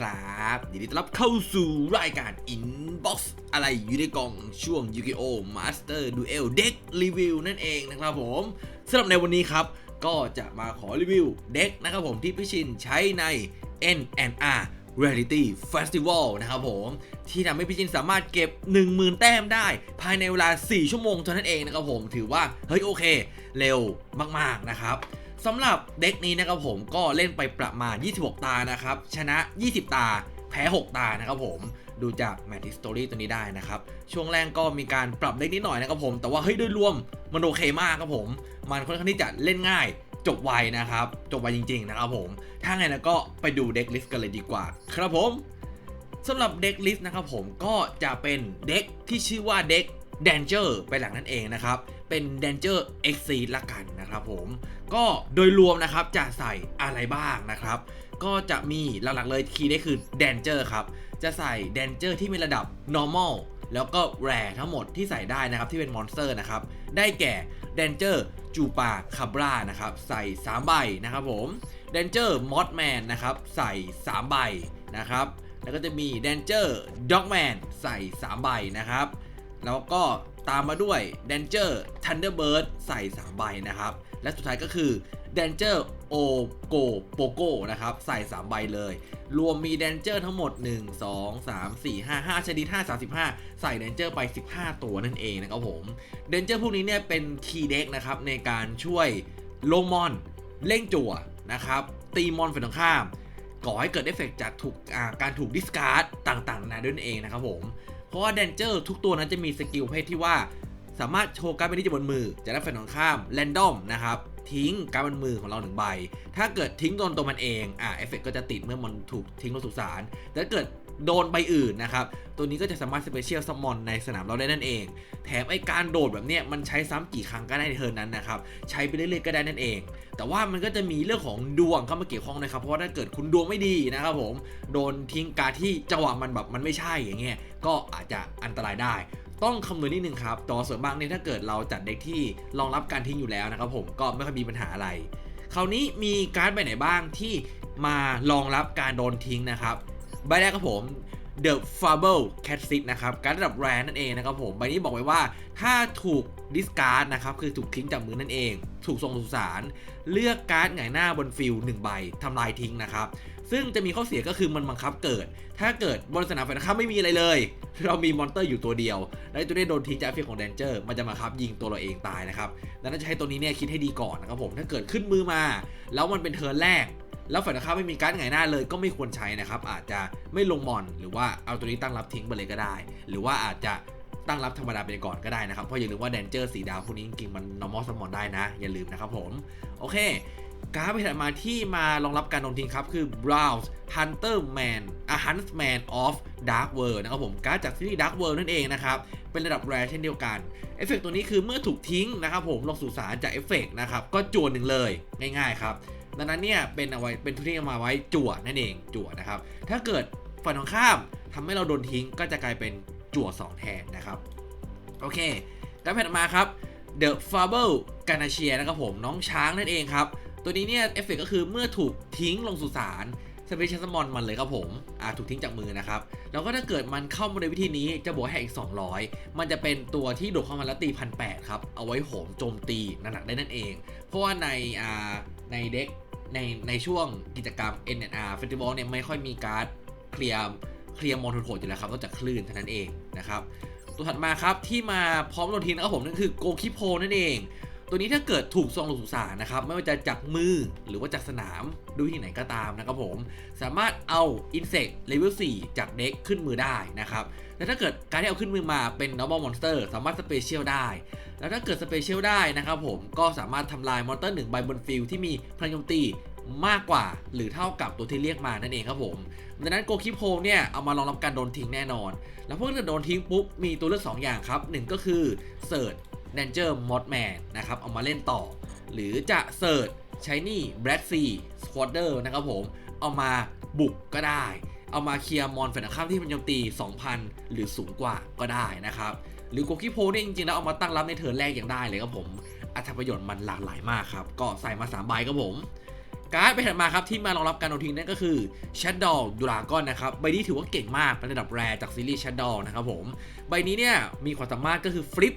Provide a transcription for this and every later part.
ครับยินดีต้อนรับเข้าสู่รายการ Inbox อะไรอยู่ในกล่องช่วง Yu-Gi-Oh! Master Duel Deck Review นั่นเองนะครับผมสำหรับในวันนี้ครับ ก็จะมาขอรีวิวเด็กนะครับผมที่พี่ชินใช้ใน NNR Reality Festival นะครับผม ที่ทำให้พี่ชินสามารถเก็บ 10,000 แต้มได้ ภายในเวลา 4 ชั่วโมงเท่านั้นเองนะครับผมถือว่า เฮ้ยโอเค เร็วมาก ๆ นะครับ สำหรับเด็กนี้นะครับผมก็เล่นไปประมาณ 26 ตานะครับ ชนะ 20 ตา แพ้ 6 ตานะครับผมดูจากแมตติสตอรี่ตัวนี้ได้นะครับ ช่วงแรกก็มีการปรับเด็กนิดหน่อยนะครับผม แต่ว่าเฮ้ยโดยรวมมันโอเคมากครับผม มันค่อนข้างที่จะเล่นง่ายจบไวนะครับ จบไวจริง ๆ นะครับผม ถ้าไงนะก็ไปดูเด็กลิสต์กันเลยดีกว่า ครับผมสำหรับเด็กลิสต์นะครับผมก็จะเป็นเด็กที่ชื่อว่าเด็ก Danger ไปหลังนั่นเองนะครับ เป็น Danger X s e e d ละกันนะครับผม ก็โดยรวมนะครับจะใส่อะไรบ้างนะครับ ก็จะมีหลักๆเลยคีย์ได้คือ Danger ครับ จะใส่ Danger ที่มีระดับ normal แล้วก็ rare ทั้งหมดที่ใส่ได้นะครับที่เป็นมอนสเตอร์นะครับ ได้แก่ Danger จูปาคาบรานะครับใส่ 3 ใบนะครับผม Danger Mothman นะครับใส่ 3 ใบนะครับ แล้วก็จะมี Danger Dogman ใส่ 3 ใบนะครับ แล้วก็ ตามมาด้วย Danger Thunderbird ใส่3ใบนะครับ และสุดท้ายก็คือ Danger o g o p o g o นะครับ ใส่ 3 ใบเลย รวมมี Danger ทั้งหมด 1 2 3 4 5 5 ชนิด 5 35 ใส่ Danger ไป 15 ตัวนั่นเองนะครับผม Danger พวกนี้เนี่ยเป็นคีย์เด็กนะครับ ในการช่วยลงมอน เร่งจั่วนะครับ ตีมอนฝ่ายตรงข้าม ก่อให้เกิดเอฟเฟกต์จากถูกการถูกดิสการ์ดต่างๆนานาด้วยนั่นเองนะครับผม เพราะว่าเดนเจอร์ทุกตัวนั้นจะมีสกิลประเพศที่ว่า สามารถโชว์การ์ดใบนี้จากบนมือจะได้แฟนของข้ามแรนดอมนะครับทิ้งการ์ดบนมือของเราหนึ่งใบ ถ้าเกิดทิ้งโดนตัวมันเอง อ่าเอฟเฟกก็จะติดเมื่อมันถูกทิ้งลงสุสานแต่ถ้าเกิด โดนใบอื่นนะครับ ตัวนี้ก็จะสามารถสเปเชียลซัมมอนในสนามเราได้นั่นเอง แถมไอการโดดแบบเนี้ยมันใช้ซ้ำกี่ครั้งก็ได้ในเทิร์นนั้นนะครับ ใช้ไปเรื่อยๆก็ได้นั่นเอง แต่ว่ามันก็จะมีเรื่องของดวงเข้ามาเกี่ยวข้องนะครับ เพราะว่าถ้าเกิดคุณดวงไม่ดีนะครับผม โดนทิ้งการที่จังหวะมันแบบมันไม่ใช่อย่างเงี้ย ก็อาจจะอันตรายได้ต้องคำนวณนิดนึงครับต่ว่าส่วนมากเนี่ยถ้าเกิดเราจัดเด็กที่รองรับการทิ้งอยู่แล้วนะครับผมก็ไม่ค่อยมีปัญหาอะไร คราวนี้มีการ์ดใบไหนบ้างที่มารองรับการโดนทิ้งนะครับ ใบแรกครับผม The Fable Cat s i t นะครับ การระดับแรนนั่นเองนะครับผม ใบนี้บอกไว้ว่าถ้าถูก discard นะครับ คือถูกทิ้งจากมือนั่นเอง ถูกส่งสุสานเลือกการ์ดหงายหน้าบนฟิลหนึ่งใบทำลายทิ้งนะครับ ซึ่งจะมีข้อเสียก็คือมันบังคับเกิด ถ้าเกิดบนสนามฝ่ายตรงข้ามไม่มีอะไรเลย เรามีมอนเตอร์อยู่ตัวเดียว และตัวนี้โดนทิ้งจากเอฟเฟกของแดนเจอร์มันจะมาคับยิงตัวเราเองตายนะครับดังนั้นจะให้ตัวนี้เนี่ยคิดให้ดีก่อนนะครับผมถ้าเกิดขึ้นมือมา แล้วมันเป็นเทิร์นแรก แล้วฝ่ายตรงข้ามไม่มีการ์ดหงายหน้าเลยก็ไม่ควรใช้นะครับ อาจจะไม่ลงมอนหรือว่าเอาตัวนี้ตั้งรับทิ้งไปเลยก็ได้ หรือว่าอาจจะตั้งรับธรรมดาไปก่อนก็ได้นะครับ เพราะอย่าลืมว่าแดนเจอร์สีดาวพวกนี้จริงๆมัน normal summon ได้นะ อย่าลืมนะครับผม โอเคการ์ดไปถัดมาที่มารองรับการโดนทิ้งครับ คือ Browse Hunter Man อะ Huntsman of Dark World นะครับผมการ์ดจากซีรีส์ Dark World นั่นเองนะครับ เป็นระดับแรเช่นเดียวกัน เอฟเฟกต์ตัวนี้คือเมื่อถูกทิ้งนะครับผมลงสู่สารจากเอฟเฟกต์นะครับ ก็จวนหนึ่งเลยง่ายๆครับ ดังนั้นเนี่ยเป็นเอาไว้เป็นทุนที่เอามาไว้จั่วนั่นเองจั่วนะครับ ถ้าเกิดฝ่ายตรงข้ามทำให้เราโดนทิ้งก็จะกลายเป็นจั่ว 2 แทนนะครับ โอเคการแผ่นมาครับ The Fable g a n a c h i a นะครับผมน้องช้างนั่นเองครับ ตัวนี้เนี่ยเอฟเฟกก็คือเมื่อถูกทิ้งลงสู่สารสเปเชียลสมอนมันเลยครับผมอ่าถูกทิ้งจากมือนะครับ แล้วก็ถ้าเกิดมันเข้ามาในวิธีนี้จะบวกให้อีก 200 มันจะเป็นตัวที่โดดเข้ามาแล้วตีพันแครับ เอาไว้โหมโจมตีหนักๆได้นั่นเอง เพราะว่าในอ่าในเด็กในในช่วงกิจกรรม NNR Festival เนี่ยไม่ค่อยมีการ์ดเคลียร์เคลียร์มอนโหดๆอยู่แล้วครับนอกจากคลื่นเท่านั้นเองนะครับตัวถัดมาครับที่มาพร้อมโดนทิ้งนะครับผมนั่นคือโกคิโพนั่นเอง ตัวนี้ถ้าเกิดถูกซองลงสุสานนะครับไม่ว่าจะจากมือหรือว่าจากสนามดูที่ไหนก็ตามนะครับผมสามารถเอา Insect Level 4จากเด็กขึ้นมือได้นะครับและถ้าเกิดการที่เอาขึ้นมือมาเป็น Normal Monster สามารถสเปเชียลได้ แล้วถ้าเกิดสเปเชียลได้นะครับผมก็สามารถทำลายมอนเตอร์หนึ่งใบบนฟิลที่มีพลังโจมตีมากกว่าหรือเท่ากับตัวที่เรียกมานั่นเองครับผม ดังนั้นโกคิโพเนี่ยเอามารองรับการโดนทิ้งแน่นอน แล้วพวกที่โดนทิ้งปุ๊บ มีตัวเลือก 2 อย่างครับหนึ่งก็คือเสิร์ช Danger Modman นนะครับ เอามาเล่นต่อ หรือจะเสิร์ช Shiny Black Sea Squatter นะครับผม เอามาบุกก็ได้ เอามาเคลียร์มอนฝ่ายตรงข้ามที่มันโจมตี 2,000 หรือสูงกว่าก็ได้นะครับ หรือโกคิโพเนี่ยจริงๆแล้วเอามาตั้งรับในเทิร์นแรกอย่างได้เลยครับผมอัตประโยชน์มันหลากหลายมากครับ ก็ใส่มา3ใบครับผมการ์ดใบถัดมาครับที่มารองรับการโดนทิ้งนั่นก็คือ Shadow Dragon นะครับใบนี้ถือว่าเก่งมากเป็นระดับแรจากซีรีส์ Shadow นะครับผมใบนี้เนี่ยมีความสามารถก็คือฟลิป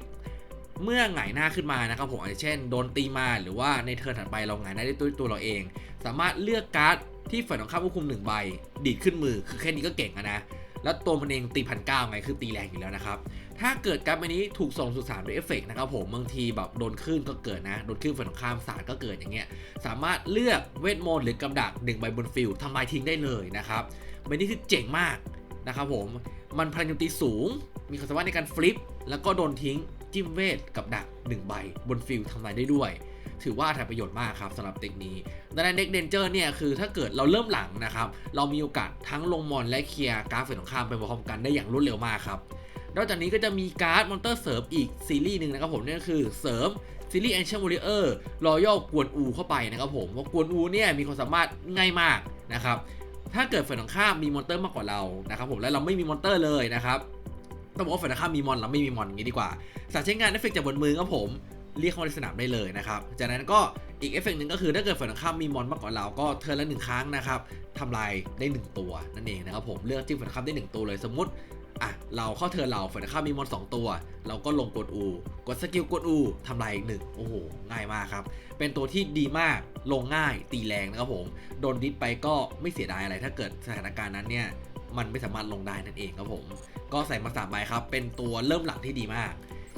เมื่อหงายหน้าขึ้นมานะครับผมอาจจะเช่นโดนตีมาหรือว่าในเทิร์นถัดไปเราหงายหน้าได้ด้วยตัวเราเอง สามารถเลือกการ์ดที่ฝ่ายตรงข้ามควบคุมหนึ่งใบ ดีดขึ้นมือคือแค่นี้ก็เก่งนะ แล้วตัวมันเองตีพันเก้าไงคือตีแรงอยู่แล้วนะครับ ถ้าเกิดการ์ดใบนี้ถูกส่งสู่สารด้วยเอฟเฟกต์นะครับผมบางทีแบบโดนคลื่นก็เกิดนะโดนคลื่นฝ่ายตรงข้ามสารก็เกิดอย่างเงี้ยสามารถเลือกเวทมนต์หรือกำดักหนึ่งใบบนฟิลทำลายทิ้งได้เลยนะครับใบนี้คือเจ๋งมากนะครับผมมันพลังโจมตีสูง มีความสามารถในการฟลิปแล้วก็โดนทิ้งจิ้มเวทกับดัก1ใบบนฟิลทำลายได้ด้วย ถือว่าทำประโยชน์มากครับสำหรับเด็กนี้ดังนั้นเด็กเดนเจอร์เนี่ยคือถ้าเกิดเราเริ่มหลังนะครับ เรามีโอกาสทั้งลงมอนและเคลียร์การ์ดฝ่ายตรงข้ามไปพร้อมกันได้อย่างรวดเร็วมากครับนอกจากนี้ก็จะมีการ์ดมอนเตอร์เสริมอีกซีรีส์หนึ่งนะครับผมนั่นก็คือเสริมซีรีส์แอนเช n วอริเออร์รอยัลกวนอูเข้าไปนะครับผมว่ากวนอูเนี่ยมีความสามารถง่ายมากนะครับถ้าเกิดฝ่ายตรงข้ามมีมอนเตอร์มากกว่าเรานะครับผมและเราไม่มีมอนเตอร์เลยนะครับต้องบอกว่าฝ่ายตรงข้ามมีมอนเราไม่มีมอนอย่างนี้ดีกว่าสารใช้งานเอฟเฟกต์จากบนมือครับผม เรียกเข้ามาในสนามได้เลยนะครับ จากนั้นก็อีกเอฟเฟกต์หนึ่งก็คือถ้าเกิดฝ่ายตรงข้ามมีมอนมากกว่าเราก็เทิร์นละหนึ่งครั้งนะครับทำลายได้ 1 ตัวนั่นเองนะครับผมเลือกจิ้มฝ่ายตรงข้ามได้ 1 ตัวเลยสมมติอะเราเข้าเทิร์นเราฝ่ายตรงข้ามมีมอน 2 ตัว เราก็ลงกดอูกดสกิลกดอูทำลายอีกหนึ่งโอ้โหง่ายมากครับเป็นตัวที่ดีมากลงง่าย ตีแรงนะครับผมโดนดิสไปก็ไม่เสียดายอะไร ถ้าเกิดสถานการณ์นั้นเนี่ยมันไม่สามารถลงได้นั่นเองครับผม ก็ใส่มาสามใบครับ เป็นตัวเริ่มหลังที่ดีมาก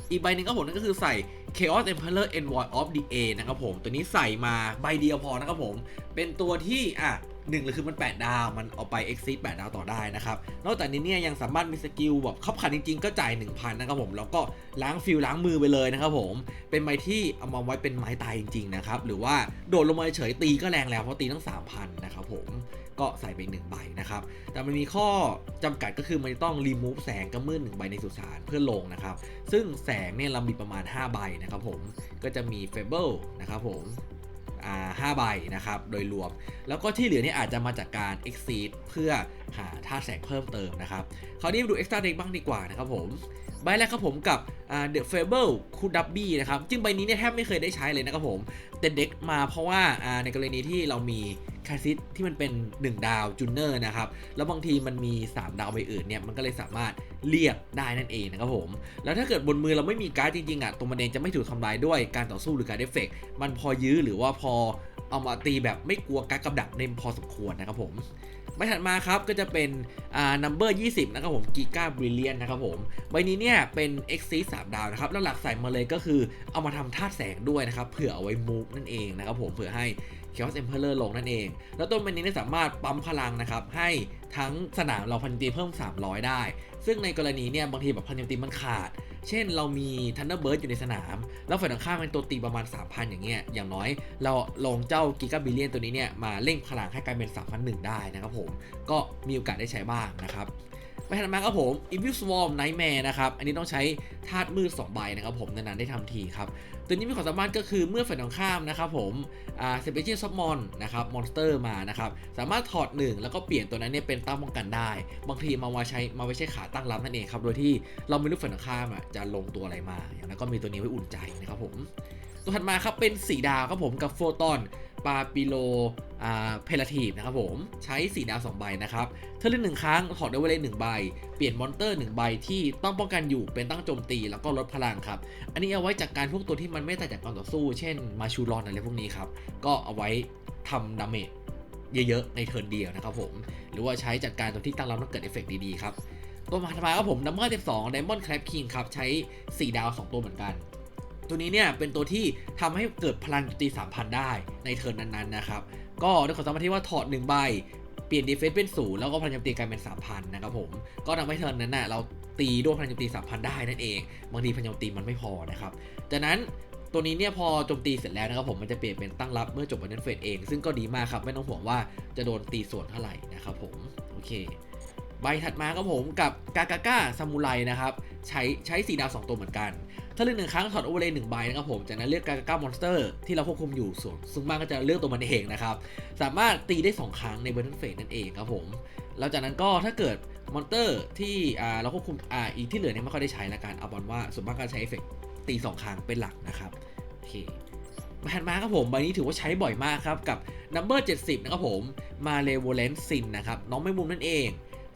อีกใบหนึ่งครับผมนั่นก็คือใส่ Chaos Emperor Envoy of the A นะครับผม ตัวนี้ใส่มาใบเดียวพอนะครับผม เป็นตัวที่อะหนึ่งเลยคือมัน 8 ดาว มันเอาไป exceed 8 ดาวต่อได้นะครับ นอกจากนี้เนี่ยยังสามารถมีสกิลแบบขับขันจริงๆ ก็จ่าย 1,000 นะครับผม แล้วก็ล้างฟิลล้างมือไปเลยนะครับผม เป็นใบที่เอามาไว้เป็นไม้ตายจริงๆนะครับ หรือว่าโดดลงมาเฉยตีก็แรงแล้วเพราะตีตั้ง 3,000 นะครับผม ก็ใส่ไปหนึ่งใบนะครับ แต่มันมีข้อจำกัดก็คือมันต้อง remove แสงกระมืดหนึ่งใบในสุสานเพื่อลงนะครับ ซึ่งแสงเนี่ยเรามีประมาณ 5 ใบนะครับผม ก็จะมี Fable นะครับผมอ่าห้าใบนะครับ โดยรวม แล้วก็ที่เหลือเนี่ยอาจจะมาจากการ exceed เพื่อหาท่าแสงเพิ่มเติมนะครับ คราวนี้มาดู extra deck บ้างดีกว่านะครับผม ใบแรกครับผมกับอ่า The Fable คูดับบี้นะครับจึงใบนี้เนี่ยแทบไม่เคยได้ใช้เลยนะครับผม แต่เด็กมาเพราะว่าในกรณีที่เรามีคาซิสที่มันเป็น 1 ดาวจูเนอร์นะครับ แล้วบางทีมันมี 3 ดาวใบอื่นเนี่ย มันก็เลยสามารถเรียกได้นั่นเองนะครับผม แล้วถ้าเกิดบนมือเราไม่มีการ์ดจริงๆอะตัวมันเองจะไม่ถูกทำลายด้วยการต่อสู้หรือการเอฟเฟกต์มันพอยื้อหรือว่าพอเอามาตีแบบไม่กลัวการกับดักเนพอสมควรนะครับผม ใบถัดมาครับก็จะเป็นอ่า number 20 นะครับผมกิก้าบริเลียนนะครับผม ใบนี้เนี่ยเป็น x c 3 ดาวนะครับ แล้วหลักใส่มาเลยก็คือเอามาทำธาตุแสงด้วยนะครับ เผื่อเอาไว้มูฟนั่นเองนะครับผมเผื่อให้ Chaos Emperor ลงนั่นเอง แล้วต้นใบนี้เนี่ยสามารถปั๊มพลังนะครับ ให้ทั้งสนามเราพันตีเพิ่ม 300 ได้ ซึ่งในกรณีเนี่ยบางทีแบบพันตีมันขาด เช่นเรามีทันเดอร์เบิร์ดอยู่ในสนาม แล้วฝ่ายตรงข้ามเป็นตัวตีประมาณ 3,000 อย่างเงี้ยอย่างน้อย เราลงเจ้ากิกาบิเลียนตัวนี้เนี่ยมาเร่งพลังให้กลายเป็น 3,001 ได้นะครับผม ก็มีโอกาสได้ใช้บ้างนะครับไปถัดมาครับผม Evil Swarm Nightmare นะครับ อันนี้ต้องใช้ธาตุมืด2ใบนะครับผมนานๆได้ทำทีครับ ตัวนี้มีความสามารถก็คือเมื่อฝ่ายตรงข้ามนะครับผมอ่าเซเปเชียนซับมอนะครับมอนสเตอร์มานะครับสามารถถอด 1 แล้วก็เปลี่ยนตัวนั้นเนี่ยเป็นตั้งป้องกันได้ บางทีมาไว้ใช้มาไว้ใช้ขาตั้งรับนั่นเองครับโดยที่เราไม่รู้ฝ่ายตรงข้ามอะจะลงตัวอะไรมา อย่างนั้นก็มีตัวนี้ไว้อุ่นใจนะครับผมตัวถัดมาครับเป็นสีดาวครับผมกับโฟตอน ปาปิโลอ่าเพลทีฟนะครับผมใช้ 4 ดาว 2 ใบนะครับถ้าเล่นหนึ่งครั้งถอดได้ไว้เลยหนึ่งใบ เปลี่ยนมอนเตอร์ 1 ใบที่ต้องป้องกันอยู่เป็นตั้งโจมตีแล้วก็ลดพลังครับ อันนี้เอาไว้จากการพวกตัวที่มันไม่ต่างจากการต่อสู้ เช่นมาชูรอนอะไรพวกนี้ครับ ก็เอาไว้ทำดาเมจเยอะๆ ในเทิร์นเดียวนะครับผม หรือว่าใช้จัดการตัวที่ตั้งรับแล้วเกิดเอฟเฟกต์ดีๆครับตัวมาถัดมาครับผมดัมเบิลสิบสองไดมอนด์แคลปคิงครับใช้ 4 ดาว 2 ตัวเหมือนกัน ตัวนี้เนี่ยเป็นตัวที่ทำให้เกิดพลังโจมตี3,000ได้ในเทิร์นนั้นๆนะครับ ก็ด้วยความสามารถที่ว่าถอด1ใบ เปลี่ยนดีเฟนส์เป็นศูนย์แล้วก็พลังโจมตีกลายเป็น3,000นะครับผม ก็ทำให้เทิร์นนั้นน่ะเราตีด้วยพลังโจมตี3,000ได้นั่นเอง บางทีพลังโจมตีมันไม่พอนะครับ จากนั้นตัวนี้เนี่ยพอโจมตีเสร็จแล้วนะครับผมมันจะเปลี่ยนเป็นตั้งรับเมื่อจบวันนั้นเฟสเอง ซึ่งก็ดีมากครับไม่ต้องห่วงว่าจะโดนตีส่วนเท่าไหร่นะครับผม โอเค ใบถัดมาครับผมกับกากาก้าซามูไรนะครับ ใช้ใช้สีดาว2ตัวเหมือนกัน ถ้าเลือกหนึ่งครั้งถอดโอเวอร์เลยหนึ่งใบนะครับผมจากนั้นเลือกกากาก้ามอนสเตอร์ที่เราควบคุมอยู่ส่วนซึ่งมากก็จะเลือกตัวมันเองนะครับ สามารถตีได้ 2 ครั้งในเบอร์นันเฟสนั่นเองครับผมแล้วจากนั้นก็ถ้าเกิดมอนเตอร์ที่เราควบคุมอ่าอีกที่เหลือเนี่ยไม่ค่อยได้ใช้ละกันเอาบอลว่าส่วนมากการใช้เอฟเฟกตี2ครั้งเป็นหลักนะครับโอเคใแผ่นมาครับผมใบนี้ถือว่าใช้บ่อยมากครับกับ number 70 นะครับผมมาเลโวเลนซินนะครับน้องไม่มุมนั่นเอง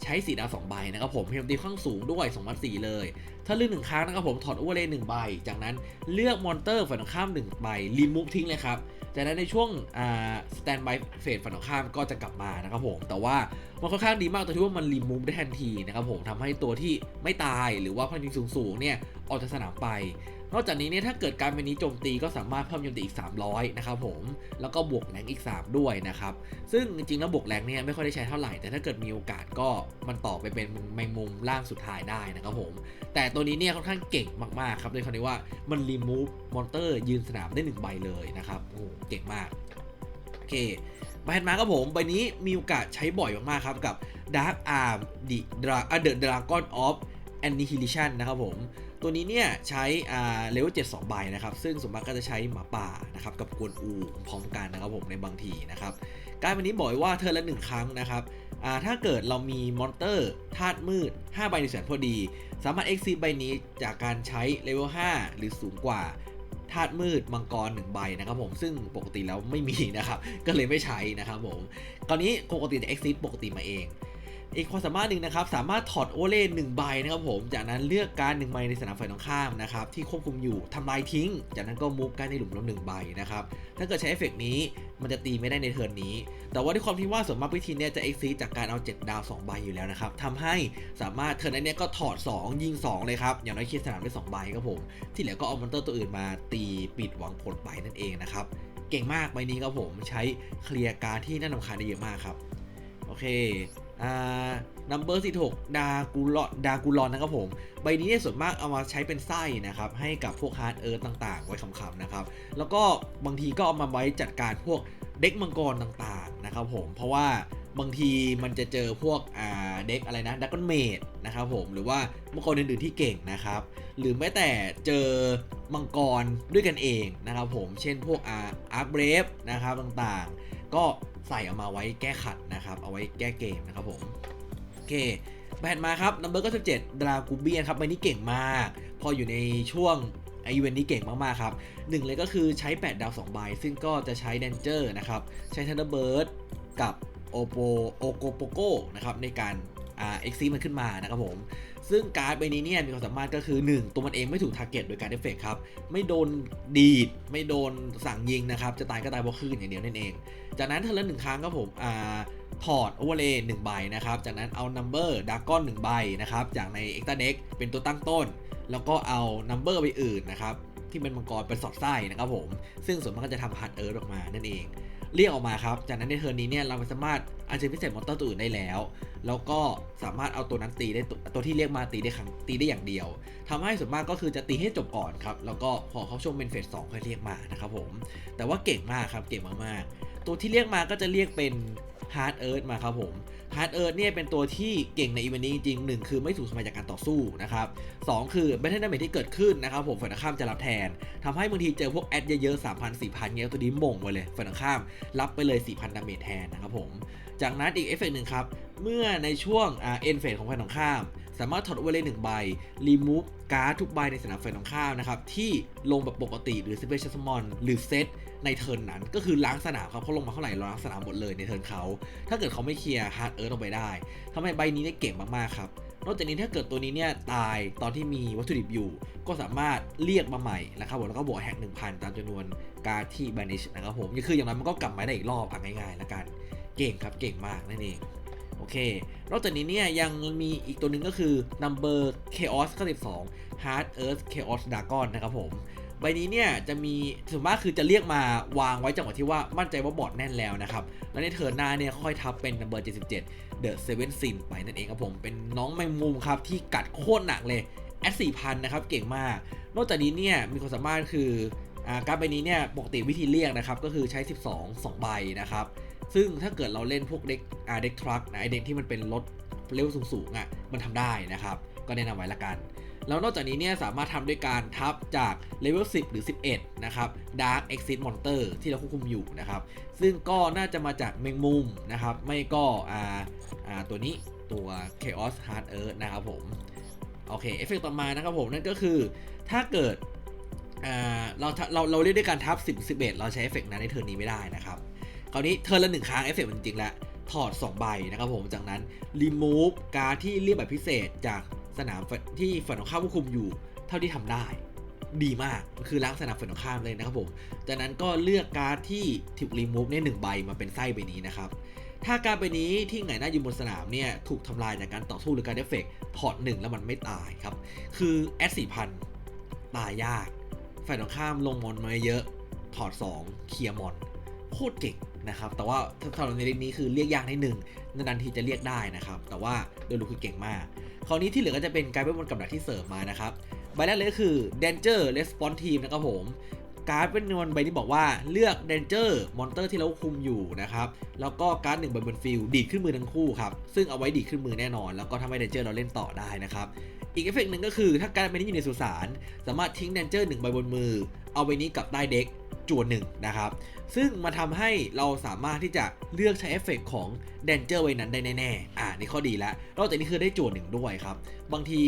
ใช้สีดาวสองใบนะครับผมเพียงตีข้างสูงด้วย2 0 0เลย ถ้าเลือกหนึ่งครั้งนะครับผมถอดโอเวอร์เลย์หนึ่งใบ จากนั้นเลือกมอนเตอร์ฝั่งตรงข้ามหนึ่งใบรีมูฟทิ้งเลยครับจากนั้นในช่วงอ่าสแตนบายเฟสฝั่งตรงข้ามก็จะกลับมานะครับผม แต่ว่ามันค่อนข้างดีมากตรงที่ว่ามันรีมูฟได้ทันทีนะครับผมทำให้ตัวที่ไม่ตายหรือว่าพลังสูงสูงๆเนี่ยออกจากสนามไป นอกจากนี้เนี่ยถ้าเกิดการเป็นนี้โจมตีก็สามารถเพิ่มโจมตีอีก 300 นะครับผมแล้วก็บวกแรงอีก 3 ด้วยนะครับ ซึ่งจริงๆแล้วบวกแรงเนี่ยไม่ค่อยได้ใช้เท่าไหร่แต่ถ้าเกิดมีโอกาสก็มันต่อไปเป็นแมงมุมล่างสุดท้ายได้นะครับผม แต่ตัวนี้เนี่ยค่อนข้างเก่งมากๆครับโดยคำนี้ว่ามันรีมูฟมอนเตอร์ยืนสนามได้หนึ่งใบเลยนะครับโอ้โหเก่งมากโอเคใบถัดมาครับผมใบนี้มีโอกาสใช้บ่อยมากๆครับกับ Dark Arm The Dragon of Annihilation นะครับผม ตัวนี้เนี่ยใช้อ่าเลเวล7 2ใบนะครับ ซึ่งสมมติก็จะใช้หมาป่านะครับกับกวนอูพร้อมกันนะครับผมในบางทีนะครับการวันนี้บอกว่าเธอละหนึ่งครั้งนะครับอ่าถ้าเกิดเรามีมอนเตอร์ธาตุมืด 5 ใบในแสนพอดี สามารถ exceed ใบนี้จากการใช้เลเวล 5 หรือสูงกว่าธาตุมืดมังกร1ใบนะครับผมซึ่งปกติแล้วไม่มีนะครับ ก็เลยไม่ใช้นะครับผมตอนนี้ปกติจะ exceed ปกติมาเอง อีกความสามารถหนึ่งนะครับสามารถถอดโอเล่หนึ่งใบนะครับผม จากนั้นเลือกการหนึ่งใบในสนามฝ่ายตรงข้ามนะครับที่ควบคุมอยู่ทำลายทิ้ง จากนั้นก็มูฟการในหลุมลงหนึ่งใบนะครับถ้าเกิดใช้เอฟเฟกต์นี้มันจะตีไม่ได้ในเทิร์นนี้ แต่ว่าด้วยความที่ว่าส่วนมากวิธีเนี้ยจะเอ็กซีจากการเอา 7 ดาว 2 ใบอยู่แล้วนะครับทำให้สามารถเทิร์นนั้นเนี้ยก็ถอด 2 ยิง 2 เลยครับ อย่างน้อยเคลียร์สนามได้2ใบครับผม ที่เหลือก็เอามอนเตอร์ตัวอื่นมาตีปิดหวังผลไปนั่นเองนะครับ เก่งมากใบนี้ครับผมใช้เคลียร์การที่น่ารำคาญได้เยอะมากครับ โอเค อ่านัมเบอร์สิหกดากูลอนดากูลอนนะครับผม ใบนี้เนี่ยส่วนมากเอามาใช้เป็นไส้นะครับ ให้กับพวกฮาร์ดเอิร์ต่างๆ ไว้คำๆนะครับ แล้วก็บางทีก็เอามาไว้จัดการพวกเด็กมังกรต่างๆนะครับผม เพราะว่าบางทีมันจะเจอพวกอ่าเด็กอะไรนะดักกอนเมดนะครับผม หรือว่ามังกรอื่นๆที่เก่งนะครับ หรือแม้แต่เจอมังกรด้วยกันเองนะครับผม เช่นพวกอาอาร์คเบรฟนะครับต่างๆ ก็ใส่เอามาไว้แก้ขัดนะครับ เอาไว้แก้เกมนะครับผมโอเคแบนมาครับนัมเบอร์ก็17ดรากูเบียนครับใบนี้เก่งมาก พออยู่ในช่วงไอเวนนี้เก่งมากๆครับหนึ่งเลยก็คือใช้ 8 ดาว2ใบซึ่งก็จะใช้แดนเจอร์นะครับ ใช้ทันเดอร์เบิร์ดกับโอโปโอโกโปโกนะครับในการ อ่าเอ็กซีมันขึ้นมานะครับผม ซึ่งการ์ดใบนี้เนี่ยมีความสามารถก็คือ 1 ตัวมันเองไม่ถูกทาร์เก็ตโดยการเอฟเฟกครับ ไม่โดนดีด ไม่โดนสั่งยิงนะครับ จะตายก็ตายเพราะคลื่นอย่างเดียวนั่นเอง จากนั้นเธอละหนึ่งครั้งครับผมอ่าถอดโอเวอร์เลย์หนึ่งใบนะครับ จากนั้นเอา Number ดากอนหนึ่งใบนะครับ จากใน Extra Deck เป็นตัวตั้งต้น แล้วก็เอา Number ไปอื่นนะครับที่เป็นมังกรเป็นสอดไส้นะครับผม ซึ่งส่วนมากก็จะทำฮาร์ดเอิร์ธออกมานั่นเอง เรียกออกมาครับ จากนั้นในเทิร์นนี้เนี่ยเราสามารถอาชีพพิเศษมอนเตอร์ตัวอื่นได้แล้ว แล้วก็สามารถเอาตัวนั้นตีได้ตัวที่เรียกมาตีได้ครั้งตีได้อย่างเดียวทำให้ส่วนมากก็คือจะตีให้จบก่อนครับ แล้วก็พอเขาช่วงเป็นเฟสสองค่อยเรียกมานะครับผม แต่ว่าเก่งมากครับ เก่งมากๆ ตัวที่เรียกมาก็จะเรียกเป็นฮาร์ดเอิร์ธมาครับผม ฮาร์ดเอิร์ธเนี่ยเป็นตัวที่เก่งในอีเวนต์นี้จริงหนึ่งคือไม่ถูกสมัยจากการต่อสู้นะครับสองคือแบทเทิลดาเมจที่เกิดขึ้นนะครับผมฝ่ายตรงข้ามจะรับแทนทำให้บางทีเจอพวกแอดเยอะๆ3,000 4,000เงี้ยตัวนี้ม่งไปเลยฝ่ายตรงข้ามรับไปเลย4,000ดาเมจแทนนะครับผมจากนั้นอีกเอฟเฟกต์หนึ่งครับเมื่อในช่วงเอ็นเฟสของฝ่ายตรงข้าม สามารถถอดเวร์เลยหนึ่งใบรีมูฟการ์ดทุกใบในสนามฝ่ายตรงข้ามนะครับที่ลงแบบปกติหรือสเปเชียลซัมมอนหรือเซต ในเทิร์นนั้นก็คือล้างสนามครับเขาลงมาเท่าไหร่ล้างสนามหมดเลยในเทิร์นเขาถ้าเกิดเขาไม่เคลียร์ฮาร์ดเอิร์ธออกไปได้ทำให้ใบนี้เนี่ยเก่งมากๆครับนอกจากนี้ถ้าเกิดตัวนี้เนี่ยตายตอนที่มีวัตถุดิบอยู่ ก็สามารถเรียกมาใหม่นะครับผมแล้วก็บวกแฮก1,000ตามจำนวนการที่บานิชนะครับผมคืออย่างนั้นมันก็กลับมาได้อีกรอบอะง่ายๆแล้วกัน เก่งครับเก่งมากนั่นเองโอเคนอกจากนี้เนี่ยยังมีอีกตัวหนึ่งก็คือ number chaos 92 hard earth chaos dragon นะครับผม ใบนี้เนี่ยจะมีส่วนมากคือจะเรียกมาวางไว้จังหวะที่ว่ามั่นใจว่าบอร์ดแน่นแล้วนะครับ แล้วในเทิร์นหน้าเนี่ยค่อยทับเป็น number 77 the seven sin ไปนั่นเองครับผม เป็นน้องแมงมุมครับที่กัดโคตรหนักเลยแอด4,000นนะครับเก่งมาก นอกจากนี้เนี่ยมีความสามารถคืออการใบนี้เนี่ยปกติวิธีเรียกนะครับก็คือใช้ 12 2 ใบนะครับ ซึ่งถ้าเกิดเราเล่นพวกเด็กอ่าเด็กทรัคนะไอเด็กที่มันเป็นรถเลเวสูงๆอะมันทำได้นะครับ ก็แนะนำไว้ละกัน แล้วนอกจากนี้เนี่ยสามารถทำด้วยการทับจากเลเวล 10 หรือ 11 นะครับ Dark Exit Monster ที่เราควบคุมอยู่นะครับ ซึ่งก็น่าจะมาจากแมงมุมนะครับ ไม่ก็อ่าอ่าตัวนี้ตัว Chaos Hard Earth นะครับผม โอเค เอฟเฟกต์ต่อมานะครับผม นั่นก็คือถ้าเกิดอ่าเราเราเราเรียกด้วยการทับ 10 11 เราใช้เอฟเฟกต์นั้นในเทิร์นนี้ไม่ได้นะครับ คราวนี้เทิร์นละหนึ่งครั้งเอฟเฟกต์มันจริงๆแล้วถอด 2 ใบนะครับผม จากนั้น remove การที่เรียกแบบพิเศษจาก สนามที่ฝั่งตรงข้ามควบคุมอยู่ เท่าที่ทำได้ดีมากคือล้างสนามฝั่งตรงข้ามเลยนะครับผมจากนั้นก็เลือกการ์ดที่ถูกรีมูฟเนี่ยหนึ่งใบมาเป็นไส้ใบนี้นะครับถ้าการใบนี้ที่ไหนหน้าอยืนบนสนามเนี่ยถูกทำลายจากการต่อสู้หรือการเอฟเฟกตถอดหนึ่งแล้วมันไม่ตายครับ คือแอดสี่พันตายยาก ฝ่ายตรงข้ามลงมอนมาเยอะ ถอด 2 เคลียร์มอน โคตรเก่ง นะครับแต่ว่าสำหรับในเรื่องนี้คือเรียกยากนิดนึงนานๆทีจะเรียกได้นะครับ แต่ว่าโดยรวมคือเก่งมาก คราวนี้ที่เหลือก็จะเป็นการเป็นบนกับดักที่เสริมมานะครับใบแรกเลยก็คือ Danger Response Team นะครับผมการ์ดเป็นนวลใบที่บอกว่าเลือก Danger มอนเตอร์ที่เราคุมอยู่นะครับ แล้วก็การ์ดหนึ่งใบบนฟิลดีดขึ้นมือทั้งคู่ครับ ซึ่งเอาไว้ดีดขึ้นมือแน่นอน แล้วก็ทำให้ Danger เราเล่นต่อได้นะครับ อีกเอฟเฟกต์หนึ่งก็คือถ้าการ์ดใบนี้อยู่ในสุสานสามารถทิ้ง Danger หนึ่งใบบนมือ เอาใบนี้กลับใต้เด็กจวนหนึ่งนะครับ ซึ่งมาทำให้เราสามารถที่จะเลือกใช้เอฟเฟกต์ของ Danger ไว้นั้นได้แน่ๆ อ่านี่ข้อดีแล้ว นอกจากนี้คือได้โจวนหนึ่งด้วยครับ บางที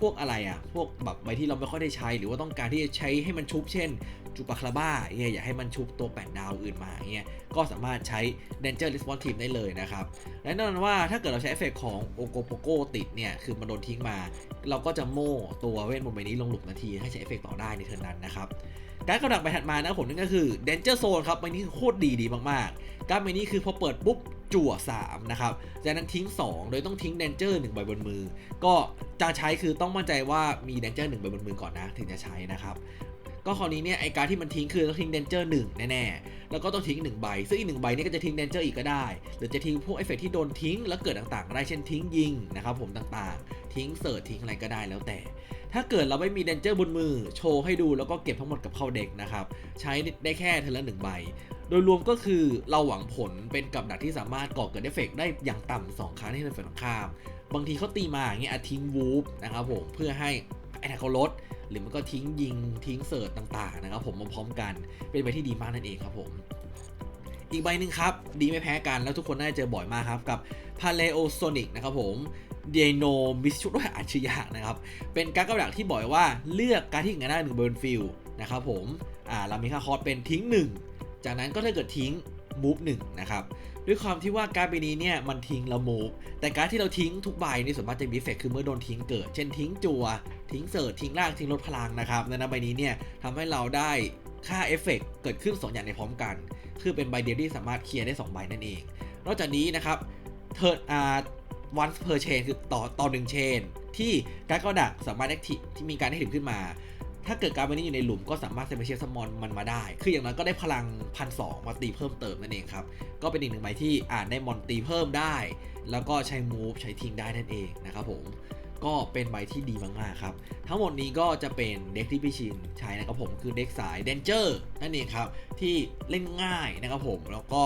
พวกอะไรอะ พวกแบบใบที่เราไม่ค่อยได้ใช้ หรือว่าต้องการที่จะใช้ให้มันชุบ เช่น จูปาคาราบ้าเงี้ยอยากให้มันชุบตัวแปดดาวอื่นมาเงี้ยก็สามารถใช้ Danger Response Team ได้เลยนะครับ และแน่นอนว่าถ้าเกิดเราใช้เอฟเฟกต์ของโอโกโปโกติดเนี่ย คือมันโดนทิ้งมา เราก็จะโม่ตัวเวทมนต์ใบนี้ลงหลุมนาทีให้ใช้เอฟเฟกต์ต่อได้ในเทิร์นนั้นนะครับ การกระดักไปถัดมานะผมนั่นก็คือ Danger Zone ครับใบนี้คือโคตรดีดีมากๆ การใบนี้คือพอเปิดปุ๊บจั่ว 3 นะครับ จากนั้นทิ้ง 2 โดยต้องทิ้ง Danger 1ใบบนมือ ก็จะใช้คือต้องมั่นใจว่ามี Danger 1ใบบนมือก่อนนะ ถึงจะใช้นะครับ ก็คราวนี้เนี่ยไอการที่มันทิ้งคือต้องทิ้ง Danger 1แน่ๆ แล้วก็ต้องทิ้ง1ใบ ซึ่งอีก1ใบนี่ก็จะทิ้ง Danger อีกก็ได้ หรือจะทิ้งพวกเอฟเฟกที่โดนทิ้งแล้วเกิดต่างๆได้เช่นทิ้งยิงนะครับผมต่างๆ ทิ้งเสิร์ชทิ้งอะไรก็ได้แล้วแต่ ถ้าเกิดเราไม่มี Danger บนมือโชว์ให้ดูแล้วก็เก็บทั้งหมดกับเข้าเด็กนะครับใช้ได้แค่เทละหนึ่งใบโดยรวมก็คือเราหวังผลเป็นกับดักที่สามารถก่อเกิดเอฟเฟกต์ได้อย่างต่ำสองครั้งในฝ่ายตรงข้าม บางทีเขาตีมาอย่างเงี้ยอาจทิ้งวูฟนะครับผมเพื่อให้ แอตแทกเขาลดหรือมันก็ทิ้งยิงทิ้งเสิร์ตต่างๆนะครับผมมาพร้อมกันเป็นใบที่ดีมากนั่นเองครับผมอีกใบหนึ่งครับ ดีไม่แพ้กันแล้วทุกคนน่าจะเจอบ่อยมากครับ กับ Paleosonic นะครับผมเดโนมิสชุดด้วยอาชญากนะครับ เป็นการกระดักที่บอกว่าเลือกการที่หนึ่งหน้าหนึ่งเบิร์นฟิลนะครับผมอ่าเรามีค่าคอร์สเป็นทิ้ง 1 จากนั้นก็ถ้าเกิดทิ้งมูฟหนึ่งนะครับ ด้วยความที่ว่าการดใบนี้เนี่ยมันทิ้งแล้วมูฟแต่การดที่เราทิ้งทุกใบนี่ส่วนมากจะมีเอฟเฟกคือเมื่อโดนทิ้งเกิด เช่นทิ้งจัว ทิ้งเสิร์ชทิ้งล่างทิ้งลดพลังนะครับในนั้นใบนี้เนี่ยทำให้เราได้ค่าเอฟเฟกต์เกิดขึ้น 2 อย่างในพร้อมกัน คือเป็นใบเดียวที่สามารถเคลียร์ได้ 2 ใบนั่นเอง นอกจากนี้นะครับเทิร์นอาร์ once per chain คือต่อต่อหนึ่งเชนที่การดกระดักสามารถ active ที่มีการให้ถึงขึ้นมา ถ้าเกิดการดใบนี้อยู่ในหลุมก็สามารถเซมเชียสมอนมันมาได้ คืออย่างน้อยก็ได้พลังพันสองมาตีเพิ่มเติมนั่นเองครับ ก็เป็นอีกหนึ่งใบที่อ่านได้มอนตีเพิ่มได้ แล้วก็ใช้มูฟใช้ทิ้งได้นั่นเองนะครับผมก็เป็นใบที่ดีมากๆครับ ทั้งหมดนี้ก็จะเป็นเด็กที่พี่ชินใช้นะครับผมคือเด็กสาย Danger นั่นเองครับ ที่เล่นง่ายนะครับผมแล้วก็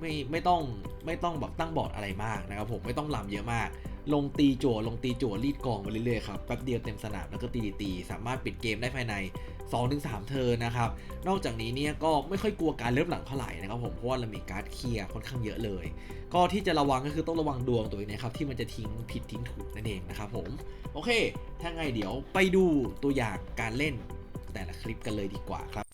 ไม่ไม่ต้องไม่ต้องแบบตั้งบอร์ดอะไรมากนะครับผมไม่ต้องลำเยอะมาก ลงตีจั่วลงตีจั่วรีดกองไปเรื่อยๆครับแป๊บเดียวเต็มสนามแล้วก็ตีตีสามารถปิดเกมได้ภายใน 2-3เทิร์นนะครับ นอกจากนี้เนี่ยก็ไม่ค่อยกลัวการเริ่มหลังเท่าไหร่นะครับผมเพราะว่าเรามีการ์ดเคลียร์ค่อนข้างเยอะเลย ก็ที่จะระวังก็คือต้องระวังดวงตัวเองนะครับที่มันจะทิ้งผิดทิ้งถูกนั่นเองนะครับผมโอเค ถ้าไงเดี๋ยวไปดูตัวอย่างการเล่นแต่ละคลิปกันเลยดีกว่าครับ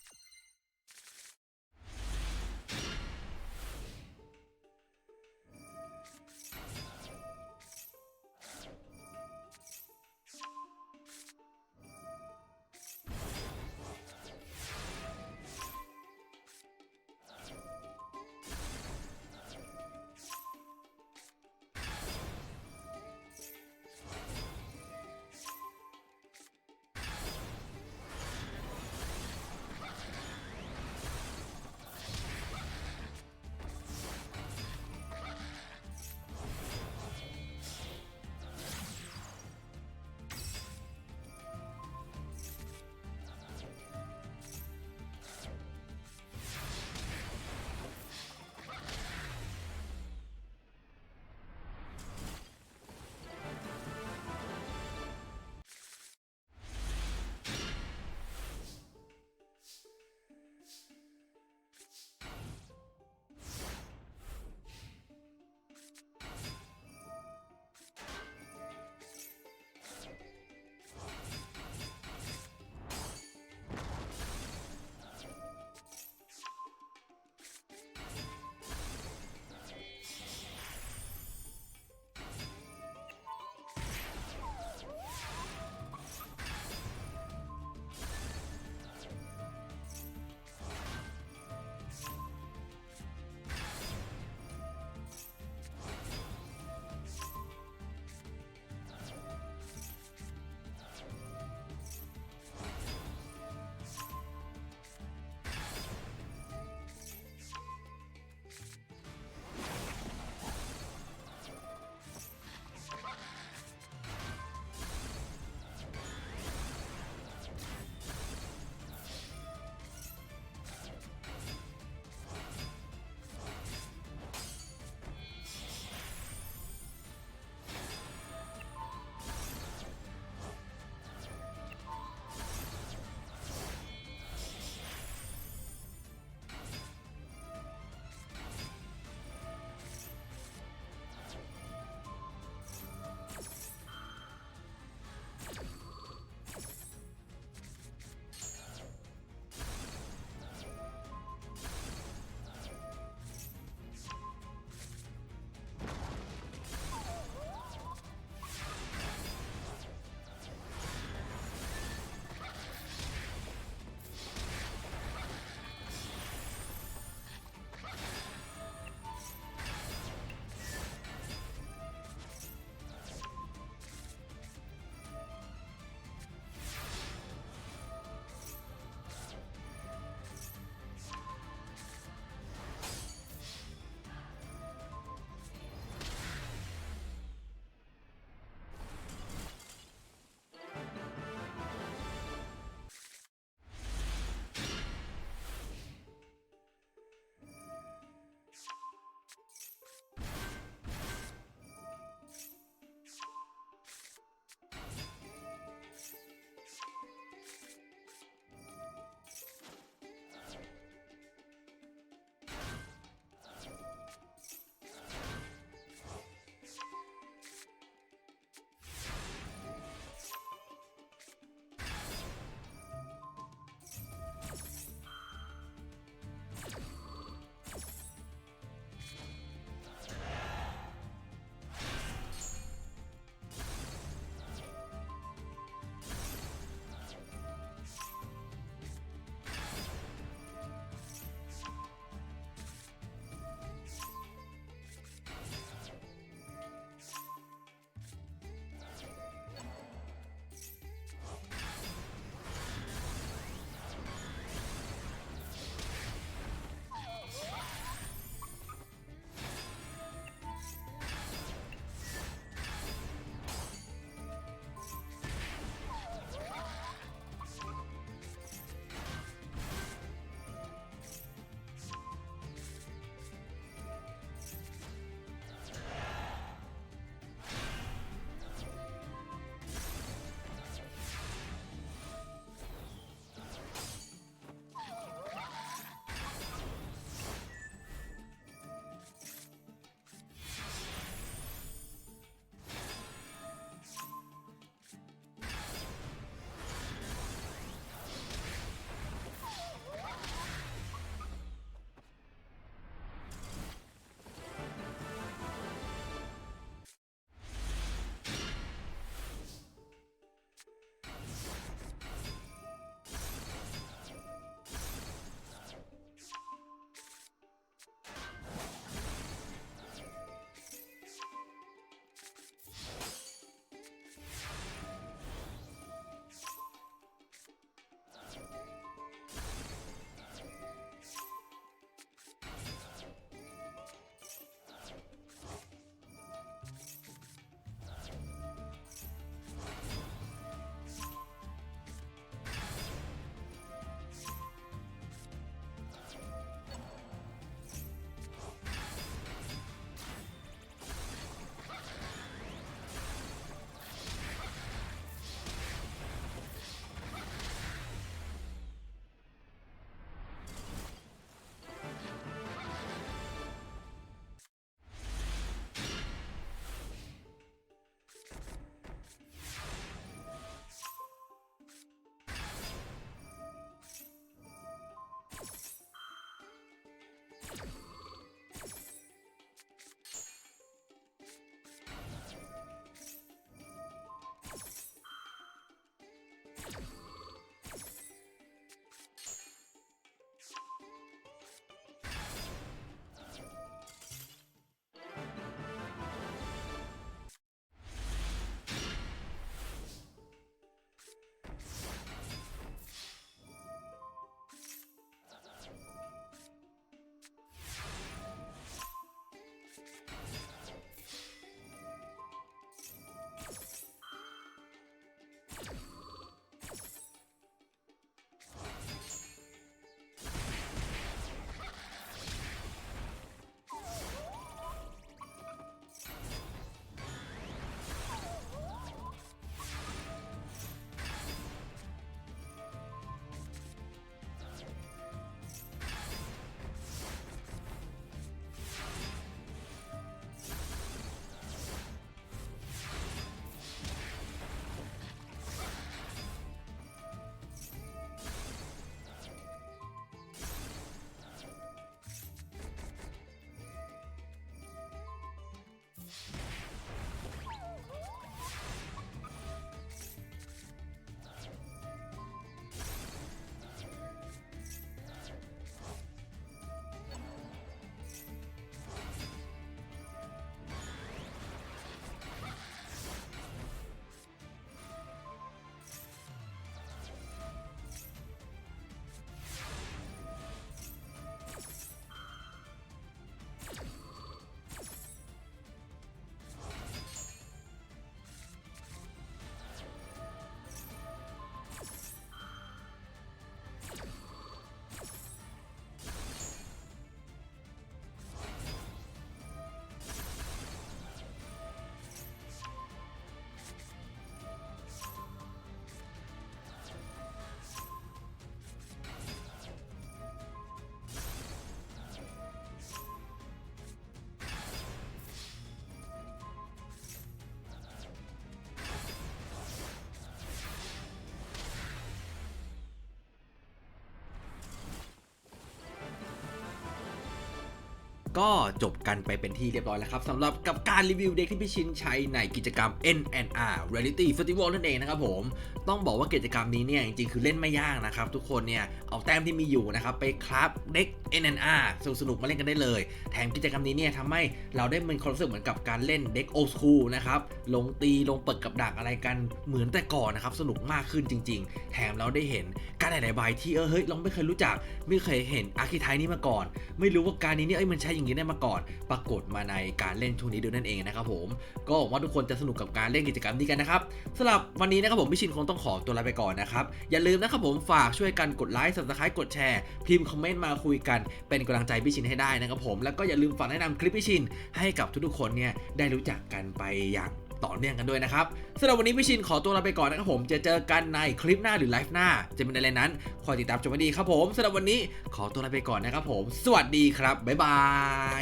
ก็จบกันไปเป็นที่เรียบร้อยแล้วครับสำหรับกับการรีวิวเด็กที่พี่ชินใช้ในกิจกรรม NNR Reality Festival นั่นเองนะครับผมต้องบอกว่ากิจกรรมนี้เนี่ยจริงๆคือเล่นไม่ยากนะครับทุกคนเนี่ยเอาแต้มที่มีอยู่นะครับไปคราฟเด็ก NNR สนุกสนุกมาเล่นกันได้เลย แถมกิจกรรมนี้เนี่ยทำให้เราได้เป็นความรู้สึกเหมือนกับการเล่นเด็กโอ s คูลนะครับ ลงตีลงเปิดกับดักอะไรกันเหมือนแต่ก่อนนะครับ สนุกมากขึ้นจริง ๆ แถมเราได้เห็นการหลายๆใบที่เออเฮ้ยเราไม่เคยรู้จัก ไม่เคยเห็นอาร์คิไทนี้มาก่อน ไม่รู้ว่าการนี้เนี่ยเอ้ยมันใช้อย่างนี้ได้มาก่อน ปรากฏมาในการเล่นช่วงนี้ด้วยนั่นเองนะครับผมก็หวังว่าทุกคนจะสนุกกับการเล่นกิจกรรมนี้กันนะครับสำหรับวันนี้นะครับผมพี่ชินคงต้องขอตัวลาไปก่อนนะครับอย่าลืมนะครับผมฝากช่วยกันกดไลค์ subscribe กดแชร์พิมพ์คอมเมนต์มาคุยกันเป็นกำลังใจพี่ชินให้ได้นะครับผมแล้วก็อย่าลืมฝากแนะนำคลิปพี่ชินให้กับทุกๆคนเนี่ยได้รู้จักกันไปอย่างต่อเนื่องกันด้วยนะครับสำหรับวันนี้พี่ชินขอตัวลาไปก่อนนะครับผม จะเจอกันในคลิปหน้าหรือไลฟ์หน้า จะเป็นอะไรนั้น คอยติดตามชมให้ดีครับผมสำหรับวันนี้ขอตัวลาไปก่อนนะครับผม สวัสดีครับ บ๊ายบา